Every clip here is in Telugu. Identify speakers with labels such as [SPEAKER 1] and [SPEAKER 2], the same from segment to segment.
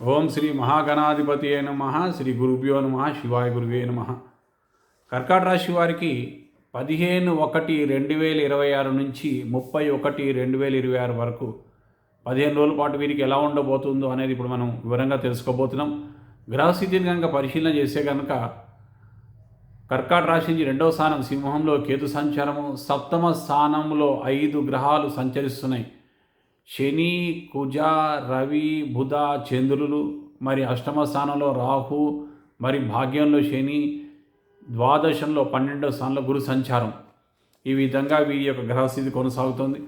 [SPEAKER 1] ఓం శ్రీ మహాగణాధిపతి నమ శ్రీ గురుభ్యో నమ శివాయ గురువే నమ. కర్కాట రాశి వారికి పదిహేను ఒకటి రెండు వేల ఇరవై ఆరు నుంచి ముప్పై ఒకటి రెండు వేల ఇరవై ఆరు వరకు పదిహేను రోజుల పాటు వీరికి ఎలా ఉండబోతుందో అనేది ఇప్పుడు మనం వివరంగా తెలుసుకోబోతున్నాం. గ్రహస్థితిని కనుక పరిశీలన చేస్తే కనుక కర్కాట రాశి నుంచి రెండవ స్థానం సింహంలో కేతు సంచారము సప్తమ స్థానంలో ఐదు గ్రహాలు సంచరిస్తున్నాయి. శని కుజ రవి బుధ చంద్రులు మరి అష్టమ స్థానంలో రాహు మరి భాగ్యంలో శని ద్వాదశంలో పన్నెండో స్థానంలో గురు సంచారం. ఈ విధంగా వీరి యొక్క గ్రహస్థితి కొనసాగుతుంది.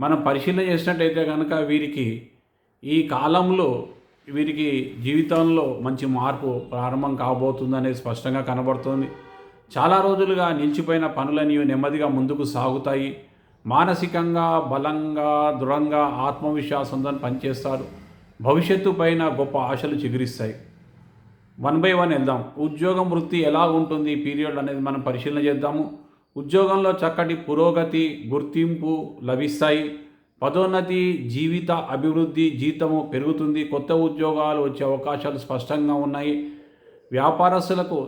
[SPEAKER 1] మనం పరిశీలన చేసినట్టయితే కనుక వీరికి ఈ కాలంలో వీరికి జీవితంలో మంచి మార్పు ప్రారంభం కాబోతుందనేది స్పష్టంగా కనబడుతుంది. చాలా రోజులుగా నిలిచిపోయిన పనులని నెమ్మదిగా ముందుకు సాగుతాయి. మానసికంగా బలంగా దృఢంగా ఆత్మవిశ్వాసంతో పనిచేస్తారు భవిష్యత్తు పైన గొప్ప ఆశలు చిగురిస్తాయి. వన్ బై వన్ వెళ్దాం. ఉద్యోగం వృత్తి ఎలా ఉంటుంది? పీరియడ్ అనేది మనం పరిశీలన చేద్దాము. ఉద్యోగంలో చక్కటి పురోగతి గుర్తింపు లభిస్తాయి. పదోన్నతి జీవిత అభివృద్ధి జీతము పెరుగుతుంది. కొత్త ఉద్యోగాలు వచ్చే అవకాశాలు స్పష్టంగా ఉన్నాయి. వ్యాపారస్తులకు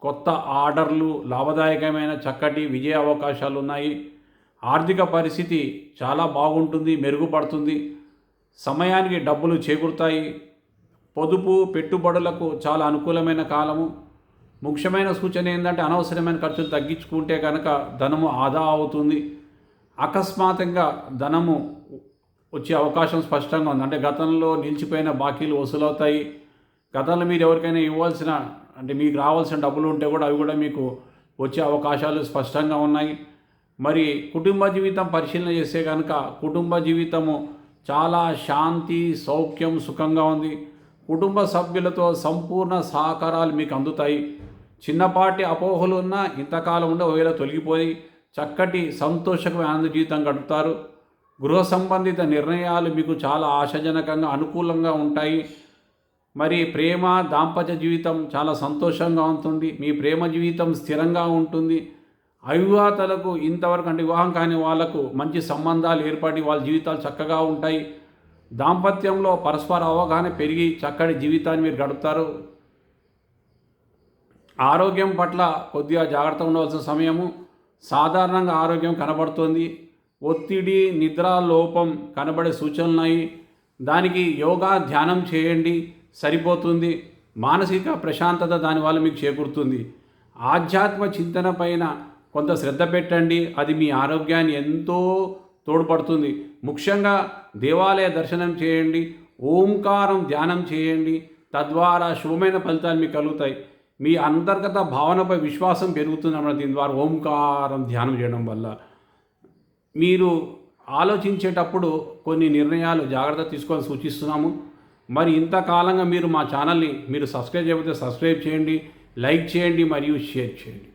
[SPEAKER 1] కొత్త ఆర్డర్లు లాభదాయకమైన చక్కటి విజయ అవకాశాలు ఉన్నాయి. ఆర్థిక పరిస్థితి చాలా బాగుంటుంది మెరుగుపడుతుంది. సమయానికి డబ్బులు చేకూరుతాయి. పొదుపు పెట్టుబడులకు చాలా అనుకూలమైన కాలము. ముఖ్యమైన సూచన ఏంటంటే అనవసరమైన ఖర్చులు తగ్గించుకుంటే కనుక ధనము ఆదా అవుతుంది. అకస్మాత్తుగా ధనము వచ్చే అవకాశం స్పష్టంగా ఉంది. అంటే గతంలో నిలిచిపోయిన బాకీలు వసూలవుతాయి. గతంలో మీరు ఎవరికైనా ఇవ్వాల్సిన అంటే మీకు రావాల్సిన డబ్బులు ఉంటే కూడా అవి కూడా మీకు వచ్చే అవకాశాలు స్పష్టంగా ఉన్నాయి. మరి కుటుంబ జీవితం పరిశీలన చేస్తే కనుక కుటుంబ జీవితము చాలా శాంతి సౌఖ్యం సుఖంగా ఉంది. కుటుంబ సభ్యులతో సంపూర్ణ సహకారాలు మీకు అందుతాయి. చిన్నపాటి అపోహలు ఉన్నా ఇంతకాలం ఉండే ఒకవేళ తొలగిపోయి చక్కటి సంతోషకమైన ఆనంద జీవితం గడుపుతారు. గృహ సంబంధిత నిర్ణయాలు మీకు చాలా ఆశాజనకంగా అనుకూలంగా ఉంటాయి. మరి ప్రేమ దాంపత్య జీవితం చాలా సంతోషంగా ఉంటుంది. మీ ప్రేమ జీవితం స్థిరంగా ఉంటుంది. అవివాతలకు ఇంతవరకు అంటే వివాహం కాని వాళ్ళకు మంచి సంబంధాలు ఏర్పడి వాళ్ళ జీవితాలు చక్కగా ఉంటాయి. దాంపత్యంలో పరస్పర అవగాహన పెరిగి చక్కటి జీవితాన్ని మీరు గడుపుతారు. ఆరోగ్యం పట్ల కొద్దిగా జాగ్రత్త ఉండవలసిన సమయము. సాధారణంగా ఆరోగ్యం కనబడుతుంది. ఒత్తిడి నిద్ర లోపం కనబడే సూచనలున్నాయి దానికి యోగా ధ్యానం చేయండి సరిపోతుంది. మానసిక ప్రశాంతత దానివల్ల మీకు చేకూరుతుంది. ఆధ్యాత్మ చింతన పైన కొంత శ్రద్ధ పెట్టండి. అది మీ ఆరోగ్యాన్ని ఎంతో తోడ్పడుతుంది. ముఖ్యంగా దేవాలయ దర్శనం చేయండి. ఓంకారం ధ్యానం చేయండి. తద్వారా శుభమైన ఫలితాలు మీకు కలుగుతాయి. మీ అంతర్గత భావనపై విశ్వాసం పెరుగుతుంది అన్నమాట దీని ద్వారా ఓంకారం ధ్యానం చేయడం వల్ల. మీరు ఆలోచించేటప్పుడు కొన్ని నిర్ణయాలు జాగ్రత్త తీసుకొని సూచిస్తున్నాము. మరి ఇంతకాలంగా మీరు మా ఛానల్ని మీరు సబ్స్క్రైబ్ చేయకపోతే సబ్స్క్రైబ్ చేయండి. లైక్ చేయండి మరియు షేర్ చేయండి.